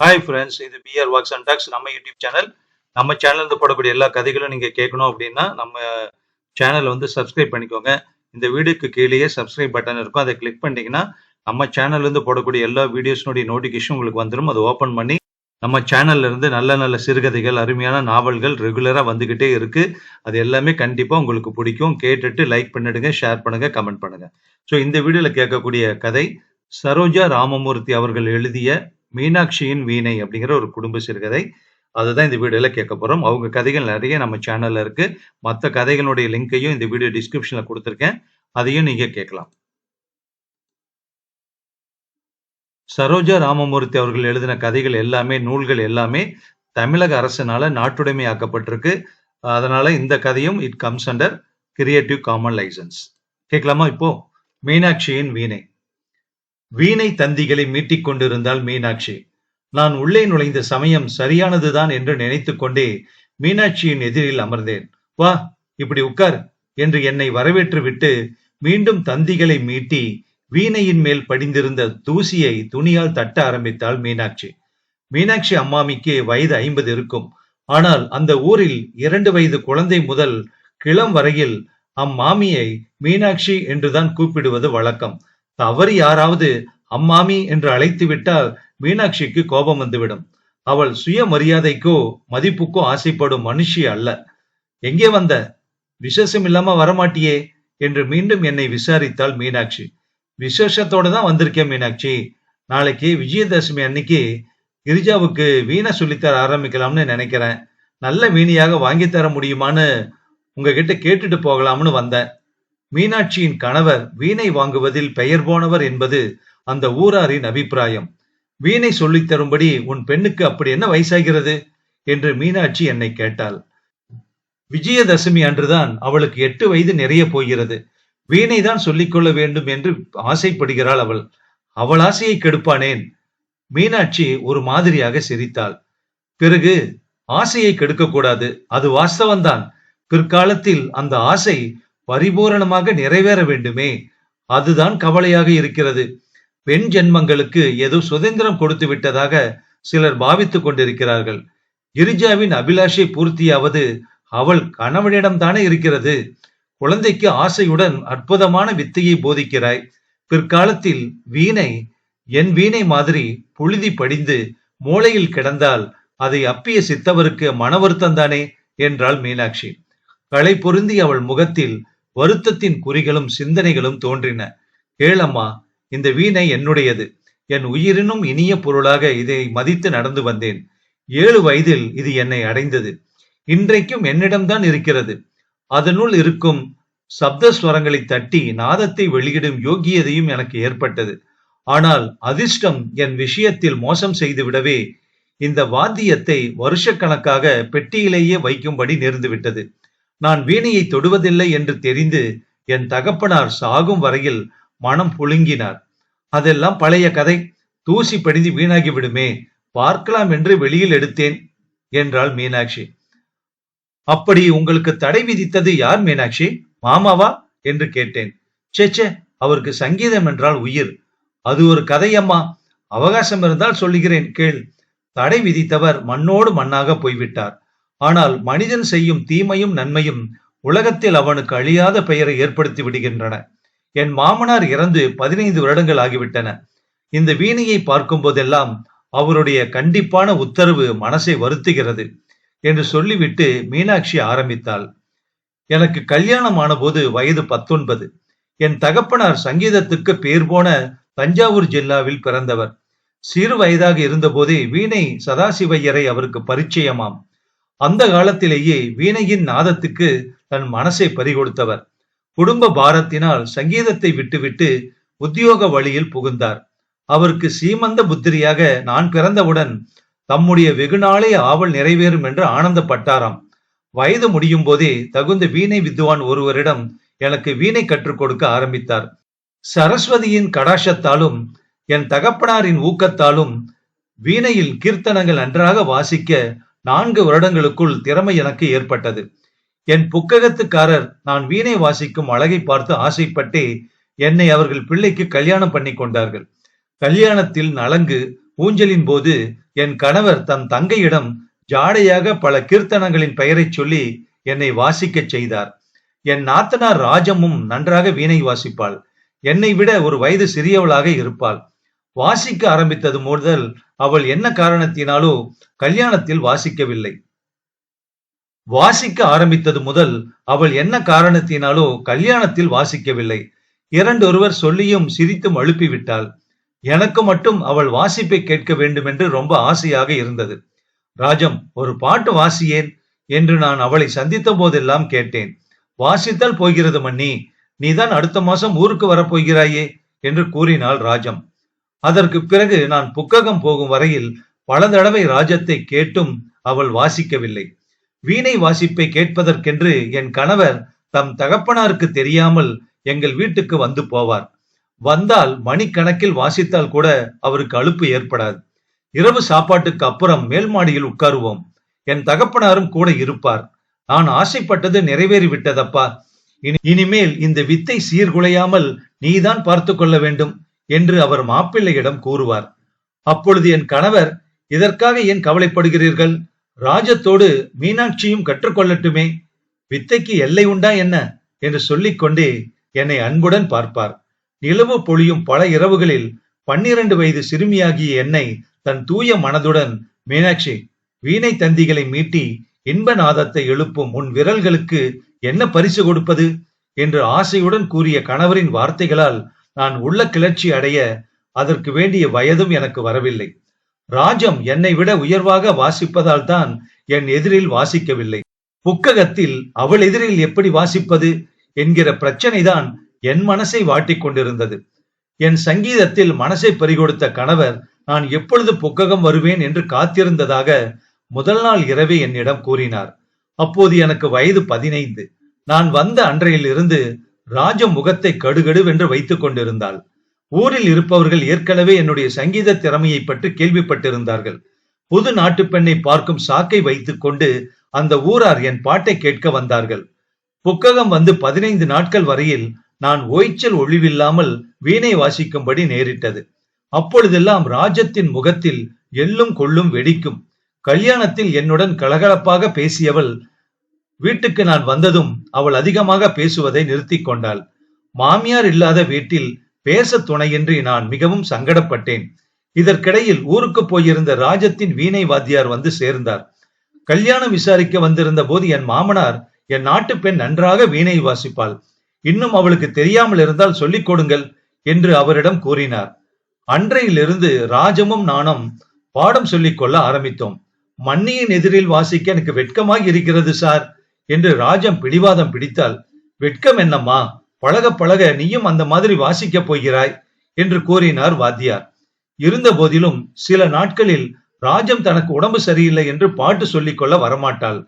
Hi friends இது PR walks and talks நம்ம YouTube channel நம்ம சேனல்ல போடக்கூடிய எல்லா கதைகளும் நீங்கள் கேட்கணும் அப்படின்னா நம்ம சேனலை வந்து சப்ஸ்கிரைப் பண்ணிக்கோங்க. இந்த வீடியோக்கு கீழேயே சப்ஸ்கிரைப் பட்டன் இருக்கும். அதை கிளிக் பண்ணிட்டீங்கன்னா நம்ம சேனல்லேருந்து போடக்கூடிய எல்லா வீடியோஸ்னுடைய நோட்டிஃபிகேஷன் உங்களுக்கு வந்துடும் அதை ஓப்பன் பண்ணி நம்ம சேனல்ல இருந்து நல்ல நல்ல சிறுகதைகள் அருமையான நாவல்கள் ரெகுலரா வந்துகிட்டே இருக்கு. அது எல்லாமே கண்டிப்பா உங்களுக்கு பிடிக்கும். கேட்டுட்டு லைக் பண்ணிடுங்க ஷேர் பண்ணுங்க கமெண்ட் பண்ணுங்க. ஸோ இந்த வீடியோல கேட்கக்கூடிய கதை சரோஜா ராமமூர்த்தி அவர்கள் எழுதிய மீனாட்சியின் வீணை அப்படிங்கிற ஒரு குடும்ப சிறுகதை. அதுதான் இந்த வீடியோல கேட்க போறோம். அவங்க கதைகள் நிறைய நம்ம சேனல்ல இருக்கு. மற்ற கதைகளுடைய லிங்கையும் இந்த வீடியோ டிஸ்கிரிப்ஷன்ல கொடுத்துருக்கேன். அதையும் நீங்க கேட்கலாம். சரோஜா ராமமூர்த்தி அவர்கள் எழுதின கதைகள் எல்லாமே நூல்கள் எல்லாமே தமிழக அரசினால நாட்டுடைமை ஆக்கப்பட்டிருக்கு அதனால இந்த கதையும் it comes under creative common license கேட்கலாமா இப்போ? மீனாட்சியின் வீணை. வீணை தந்திகளை மீட்டிக் கொண்டிருந்தாள் மீனாட்சி. நான் உள்ளே நுழைந்த சமயம் சரியானதுதான் என்று நினைத்துக் கொண்டே மீனாட்சியின் எதிரில் அமர்ந்தேன். வா இப்படி உட்கார் என்று என்னை வரவேற்று விட்டு மீண்டும் தந்திகளை மீட்டி வீணையின் மேல் படிந்திருந்த தூசியை துணியால் தட்ட ஆரம்பித்தாள் மீனாட்சி. மீனாட்சி அம்மாமிக்கு வயது ஐம்பது இருக்கும். ஆனால் அந்த ஊரில் இரண்டு வயது குழந்தை முதல் கிளம் வரையில் அம்மாமியை மீனாட்சி என்றுதான் கூப்பிடுவது வழக்கம். தவறு யாராவது அம்மாமி என்று அழைத்து விட்டால் மீனாட்சிக்கு கோபம் வந்துவிடும். அவள் சுய மரியாதைக்கோ மதிப்புக்கோ ஆசைப்படும் மனுஷி அல்ல. எங்கே வந்த? விசேஷம் இல்லாம வரமாட்டியே என்று மீண்டும் என்னை விசாரித்தாள் மீனாட்சி. விசேஷத்தோட தான் வந்திருக்கேன் மீனாட்சி. நாளைக்கு விஜயதசமி அன்னைக்கு கிரிஜாவுக்கு வீணை சொல்லித்தர ஆரம்பிக்கலாம்னு நினைக்கிறேன். நல்ல வீணையாக வாங்கி தர முடியுமான்னு உங்ககிட்ட கேட்டுட்டு போகலாம்னு வந்தேன். மீனாட்சியின் கணவர் வீணை வாங்குவதில் பெயர் போனவர் என்பது அந்த ஊராரின் அபிப்பிராயம். வீணை சொல்லித் தரும்படி உன் பெண்ணுக்கு அப்படி என்ன வயசாகிறது? என்று மீனாட்சி என்னை கேட்டாள். விஜயதசமி அன்றுதான் அவளுக்கு எட்டு வயது நிறைய போகிறது. வீணை தான் சொல்லிக்கொள்ள வேண்டும் என்று ஆசைப்படுகிறாள் அவள். அவள் ஆசையை கெடுப்பானேன்? மீனாட்சி ஒரு மாதிரியாக சிரித்தாள். பிறகு ஆசையை கெடுக்கக்கூடாது அது வாஸ்தவம்தான். பிற்காலத்தில் அந்த ஆசை பரிபூரணமாக நிறைவேற வேண்டுமே. அதுதான் கவலையாக இருக்கிறது. பெண் ஜென்மங்களுக்கு ஏதோ சுதந்திரம் கொடுத்து விட்டதாக சிலர் பாவித்துக் கொண்டிருக்கிறார்கள். கிரிஜாவின் அபிலாஷை பூர்த்தியாவது அவள் கணவனிடம் தானே இருக்கிறது. குழந்தைக்கு ஆசையுடன் அற்புதமான வித்தையை போதிக்கிறாய். பிற்காலத்தில் வீணை என் வீணை மாதிரி புழுதி படிந்து மூளையில் கிடந்தால் அதை அப்பிய சித்தவருக்கு மன வருத்தம் தானே? என்றாள் மீனாட்சி. களை பொருந்தி அவள் முகத்தில் வருத்தத்தின் குறிகளும் சிந்தனைகளும் தோன்றின. கேளம்மா இந்த வீணை என்னுடையது. என் உயிரினும் இனிய பொருளாக இதை மதித்து நடந்து வந்தேன். ஏழு வயதில் இது என்னை அடைந்தது. இன்றைக்கும் என்னிடம்தான் இருக்கிறது. அதனுள் இருக்கும் சப்தஸ்வரங்களை தட்டி நாதத்தை வெளியிடும் யோகியதையும் எனக்கு ஏற்பட்டது. ஆனால் அதிர்ஷ்டம் என் விஷயத்தில் மோசம் செய்து விடவே இந்த வாத்தியத்தை வருஷக்கணக்காக பெட்டியிலேயே வைக்கும்படி நேர்ந்துவிட்டது. நான் வீணையை தொடுவதில்லை என்று தெரிந்து என் தகப்பனார் சாகும் வரையில் மனம் புழுங்கினார். அதெல்லாம் பழைய கதை. தூசி படிந்து வீணாகி விடுமே. பார்க்கலாம் என்று வெளியில் எடுத்தேன் என்றாள் மீனாட்சி. அப்படி உங்களுக்கு தடை விதித்தது யார் மீனாட்சி? மாமாவா? என்று கேட்டேன். சேச்சே அவருக்கு சங்கீதம் என்றால் உயிர். அது ஒரு கதையம்மா. அவகாசம் இருந்தால் சொல்லுகிறேன் கேள். தடை விதித்தவர் மண்ணோடு மண்ணாக போய்விட்டார். ஆனால் மனிதன் செய்யும் தீமையும் நன்மையும் உலகத்தில் அவனுக்கு அழியாத பெயரை ஏற்படுத்தி விடுகின்றன. என் மாமனார் இறந்து பதினைந்து வருடங்கள் ஆகிவிட்டன. இந்த வீணையை பார்க்கும் போதெல்லாம் அவருடைய கண்டிப்பான உத்தரவு மனசை வருத்துகிறது என்று சொல்லிவிட்டு மீனாட்சி ஆரம்பித்தாள். எனக்கு கல்யாணம் ஆனபோது வயது பத்தொன்பது. என் தகப்பனார் சங்கீதத்துக்கு பேர் போன தஞ்சாவூர் ஜில்லாவில் பிறந்தவர். சிறு வயதாக இருந்தபோதே வீணை சதாசிவையரை அவருக்கு பரிச்சயமாம். அந்த காலத்திலேயே வீணையின் நாதத்துக்கு தன் மனசை பறிகொடுத்தவர். குடும்ப பாரத்தினால் சங்கீதத்தை விட்டுவிட்டு உத்தியோக வழியில் புகுந்தார். அவருக்கு சீமந்த புத்திரியாக நான் பிறந்தவுடன் தம்முடைய வெகுநாளே ஆவல் நிறைவேறும் என்று ஆனந்தப்பட்டாராம். வயது முடியும் போதே தகுந்த வீணை வித்வான் ஒருவரிடம் எனக்கு வீணை கற்றுக் கொடுக்க ஆரம்பித்தார். சரஸ்வதியின் கடாஷத்தாலும் என் தகப்பனாரின் ஊக்கத்தாலும் வீணையில் கீர்த்தனங்கள் நன்றாக வாசிக்க நான்கு வருடங்களுக்குள் திறமை எனக்கு ஏற்பட்டது. என் புக்ககத்துக்காரர் நான் வீணை வாசிக்கும் அழகை பார்த்து ஆசைப்பட்டே என்னை அவர்கள் பிள்ளைக்கு கல்யாணம் பண்ணி கொண்டார்கள். கல்யாணத்தில் நலங்கு ஊஞ்சலின் போது என் கணவர் தன் தங்கையிடம் ஜாடையாக பல கீர்த்தனங்களின் பெயரைச் சொல்லி என்னை வாசிக்கச் செய்தார். என் நாத்தனார் ராஜமும் நன்றாக வீணை வாசிப்பாள். என்னை விட ஒரு வயது சிறியவளாக இருப்பாள். வாசிக்க ஆரம்பித்தது முதல் அவள் என்ன காரணத்தினாலோ கல்யாணத்தில் வாசிக்கவில்லை. வாசிக்க ஆரம்பித்தது முதல் அவள் என்ன காரணத்தினாலோ கல்யாணத்தில் வாசிக்கவில்லை. இரண்டொருவர் சொல்லியும் சிரித்தும் அழுப்பிவிட்டாள் எனக்கு மட்டும் அவள் வாசிப்பை கேட்க வேண்டும் என்று ரொம்ப ஆசையாக இருந்தது. ராஜம் ஒரு பாட்டு வாசியேன் என்று நான் அவளை சந்தித்த போதெல்லாம் கேட்டேன். வாசித்தால் போகிறது மன்னி. நீதான் அடுத்த மாசம் ஊருக்கு வரப்போகிறாயே என்று கூறினாள் ராஜம். அதற்கு பிறகு நான் புக்ககம் போகும் வரையில் பல தடவை ராஜத்தை கேட்டும் அவள் வாசிக்கவில்லை. வீணை வாசிப்பை கேட்பதற்கென்று என் கணவர் தம் தகப்பனாருக்கு தெரியாமல் எங்கள் வீட்டுக்கு வந்து போவார். வந்தால் மணிக்கணக்கில் வாசித்தால் கூட அவருக்கு அலுப்பு ஏற்படாது. இரவு சாப்பாட்டுக்கு அப்புறம் மேல் மாடியில் உட்காருவோம். என் தகப்பனாரும் கூட இருப்பார். நான் ஆசைப்பட்டது நிறைவேறி விட்டதப்பா இனி இனிமேல் இந்த வித்தை சீர்குலையாமல் நீதான் பார்த்து கொள்ள வேண்டும். என்று அவர் மாப்பிள்ளையிடம் கூறுவார். அப்பொழுது என் கணவர் இதற்காக ஏன் கவலைப்படுகிறீர்கள்? ராஜத்தோடு மீனாட்சியும் கற்றுக்கொள்ளட்டுமே. வித்தைக்கு எல்லை உண்டா என்ன? என்று சொல்லிக்கொண்டே என்னை அன்புடன் பார்ப்பார். நிலவு பொழியும் பல இரவுகளில் பன்னிரண்டு வயது சிறுமியாகிய என்னை தன் தூய மனதுடன் மீனாட்சி வீணை தந்திகளை மீட்டி இன்ப நாதத்தை எழுப்பும் உன் விரல்களுக்கு என்ன பரிசு கொடுப்பது? என்று ஆசையுடன் கூறிய கணவரின் வார்த்தைகளால் நான் உள்ள கிளர்ச்சி அடைய அதற்கு வேண்டிய வயதும் எனக்கு வரவில்லை. ராஜம் என்னை விட உயர்வாக வாசிப்பதால் தான் என் எதிரில் வாசிக்கவில்லை. புக்ககத்தில் அவள் எதிரில் எப்படி வாசிப்பது என்கிற பிரச்சனைதான் என் மனசை வாட்டிக் கொண்டிருந்தது. என் சங்கீதத்தில் மனசை பறிகொடுத்த கணவர் நான் எப்பொழுது புக்ககம் வருவேன் என்று காத்திருந்ததாக முதல் நாள் இரவே என்னிடம் கூறினார். அப்போது எனக்கு வயது பதினைந்து. நான் வந்த அன்றையிலிருந்து ராஜ முகத்தை கடுகடுவென்று வைத்துக் கொண்டிருந்தாள். ஊரில் இருப்பவர்கள் ஏற்கனவே என்னுடைய சங்கீத திறமையை பற்றி கேள்விப்பட்டிருந்தார்கள். புது நாட்டு பெண்ணை பார்க்கும் சாக்கை வைத்துக் கொண்டு அந்த ஊரார் என் பாட்டை கேட்க வந்தார்கள். புக்ககம் வந்து பதினைந்து நாட்கள் வரையில் நான் ஓய்ச்சல் ஒளிவில்லாமல் வீணை வாசிக்கும்படி நேரிட்டது. அப்பொழுதெல்லாம் ராஜத்தின் முகத்தில் எள்ளும் கொள்ளும் வெடிக்கும். கல்யாணத்தில் என்னுடன் கலகலப்பாக பேசியவள் வீட்டுக்கு நான் வந்ததும் அவள் அதிகமாக பேசுவதை நிறுத்திக் கொண்டாள். மாமியார் இல்லாத வீட்டில் பேச துணையின்றி நான் மிகவும் சங்கடப்பட்டேன். இதற்கிடையில் ஊருக்கு போயிருந்த ராஜத்தின் வீணை வாத்தியார் வந்து சேர்ந்தார். கல்யாணம் விசாரிக்க வந்திருந்த போது என் மாமனார் என் நாட்டு பெண் நன்றாக வீணை வாசிப்பாள். இன்னும் அவளுக்கு தெரியாமல் இருந்தால் சொல்லிக் கொடுங்கள் என்று அவரிடம் கூறினார். அன்றையிலிருந்து ராஜமும் நானும் பாடம் சொல்லிக் கொள்ள ஆரம்பித்தோம். மன்னியின் எதிரில் வாசிக்க எனக்கு வெட்கமாக இருக்கிறது சார். என்று ராஜம் பிடிவாதம் பிடித்தால் வெட்கம் என்னம்மா? பழக பழக நீயும் அந்த மாதிரி வாசிக்கப் போகிறாய் என்று கூறினார் வாத்தியார். இருந்த போதிலும் சில நாட்களில் ராஜம் தனக்கு உடம்பு சரியில்லை என்று பாட்டு சொல்லிக்கொள்ள வரமாட்டாள்.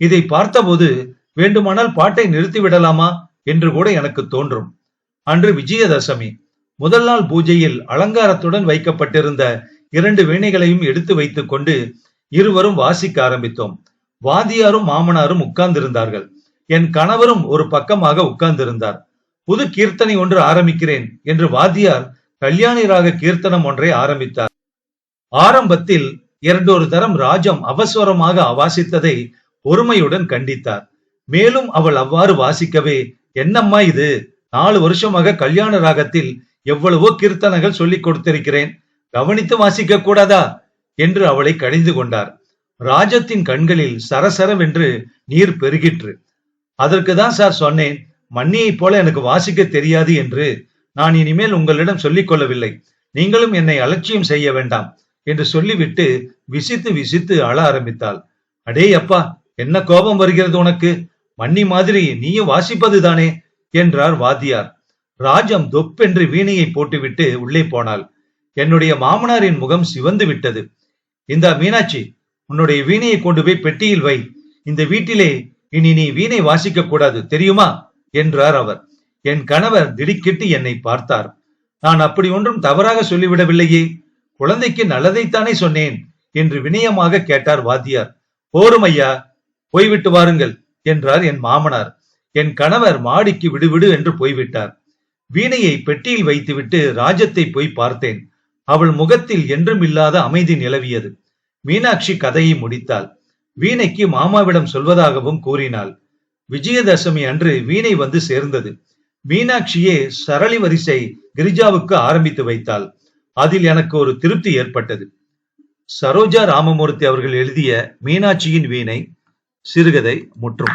இதை பார்த்தபோது வேண்டுமானால் பாட்டை நிறுத்தி விடலாமா? என்று கூட எனக்கு தோன்றும். அன்று விஜயதசமி முதல் நாள் பூஜையில் அலங்காரத்துடன் வைக்கப்பட்டிருந்த இரண்டு வீணைகளையும் எடுத்து வைத்துக் கொண்டு இருவரும் வாசிக்க ஆரம்பித்தோம். வாதியாரும் மாமனாரும் உட்கார்ந்திருந்தார்கள். என் கணவரும் ஒரு பக்கமாக உட்கார்ந்திருந்தார். புது கீர்த்தனை ஒன்று ஆரம்பிக்கிறேன் என்று வாத்தியார் கல்யாணி ராக கீர்த்தனம் ஒன்றை ஆரம்பித்தார். ஆரம்பத்தில் இரண்டொரு தரம் ராஜம் அவசரமாக வாசித்ததை பொறுமையுடன் கண்டித்தார். மேலும் அவள் அவ்வாறு வாசிக்கவே என்னம்மா இது? நாலு வருஷமாக கல்யாண ராகத்தில் எவ்வளவோ கீர்த்தனைகள் சொல்லிக் கொடுத்திருக்கிறேன். கவனித்து வாசிக்க கூடாதா? என்று அவளை கடிந்து கொண்டார். ராஜத்தின் கண்களில் சரசரவென்று நீர் பெருகிற்று. அதற்கு தான் சார் சொன்னேன் மன்னியைப் போல எனக்கு வாசிக்க தெரியாது என்று. நான் இனிமேல் உங்களிடம் சொல்லிக் கொள்ளவில்லை. நீங்களும் என்னை அலட்சியம் செய்ய வேண்டாம் என்று சொல்லிவிட்டு விசித்து விசித்து அழ ஆரம்பித்தாள். அடே அப்பா என்ன கோபம் வருகிறது உனக்கு? மன்னி மாதிரி நீயும் வாசிப்பது தானே என்றார் வாத்தியார். ராஜம் தொப்பென்று வீணையை போட்டுவிட்டு உள்ளே போனாள். என்னுடைய மாமனாரின் முகம் சிவந்து விட்டது. இந்த மீனாட்சி உன்னுடைய வீணையை கொண்டு போய் பெட்டியில் வை. இந்த வீட்டிலே இனி நீ வீணை வாசிக்க கூடாது தெரியுமா? என்றார் அவர். என் கணவர் திடுக்கிட்டு என்னை பார்த்தார். நான் அப்படி ஒன்றும் தவறாக சொல்லிவிடவில்லையே. குழந்தைக்கு நல்லதைத்தானே சொன்னேன் என்று வினயமாக கேட்டார் வாத்தியார். போரும் ஐயா போய்விட்டு வாருங்கள் என்றார் என் மாமனார். என் கணவர் மாடிக்கு விடுவிடு என்று போய்விட்டார். வீணையை பெட்டியில் வைத்துவிட்டு ராஜத்தை போய் பார்த்தேன். அவள் முகத்தில் என்றும் இல்லாத அமைதி நிலவியது. மீனாட்சி கதையை முடித்தாள். வீணைக்கு மாமாவிடம் சொல்வதாகவும் கூறினாள். விஜயதசமி அன்று வீணை வந்து சேர்ந்தது. மீனாட்சியே சரளி வரிசை கிரிஜாவுக்கு ஆரம்பித்து வைத்தாள். அதில் எனக்கு ஒரு திருப்தி ஏற்பட்டது. சரோஜா ராமமூர்த்தி அவர்கள் எழுதிய மீனாட்சியின் வீணை சிறுகதை முற்றும்.